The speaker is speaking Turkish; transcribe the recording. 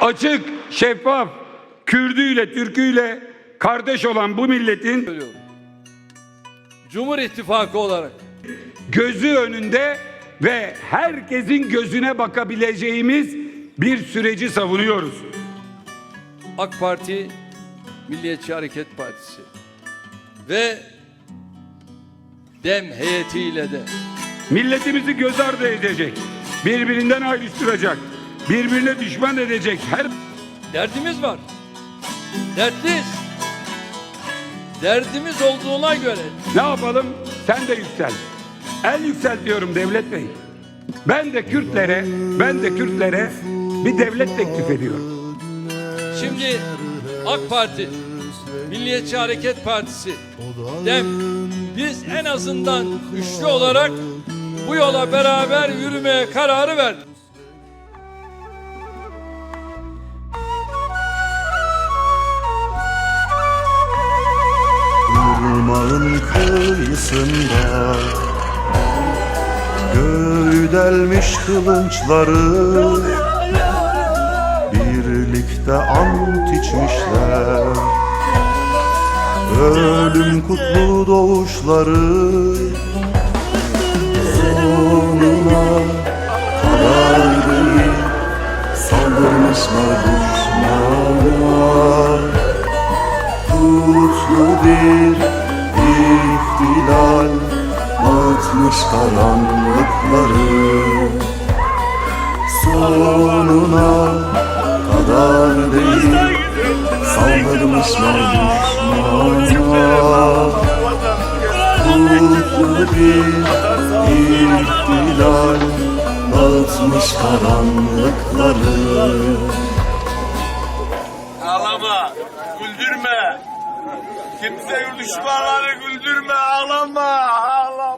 açık, şeffaf, Kürdüyle, Türküyle kardeş olan bu milletin. Cumhur İttifakı olarak gözü önünde ve herkesin gözüne bakabileceğimiz bir süreci savunuyoruz. AK Parti Milliyetçi Hareket Partisi ve DEM heyetiyle de Milletimizi göz ardı edecek, birbirinden ayrıştıracak, birbirine düşman edecek her derdimiz var. Dertliyiz. Derdimiz olduğuna göre ne yapalım? Sen de yüksel. El yükseltiyorum Devlet Bey. Ben de Kürtlere, ben de Kürtlere bir devlet teklif ediyorum. şimdi AK Parti, Milliyetçi Hareket Partisi, DEM biz en azından üçlü olarak bu yola beraber yürümeye kararı verdik. Irmağın kıyısında Göğü delmiş kılınçları Birlikte ant içmişler. Ölüm kutlu doğuşları Sonuna kadar değil. Saldırmışlar düşmana Kutlu bir ihtilal Atmış karanlıkları. Sonuna kadar değil Saldırmışlar düşmana Kutlu bir ihtilal Dağıtmış karanlıkları Kimse düşmanları güldürme, ağlama, ağlama.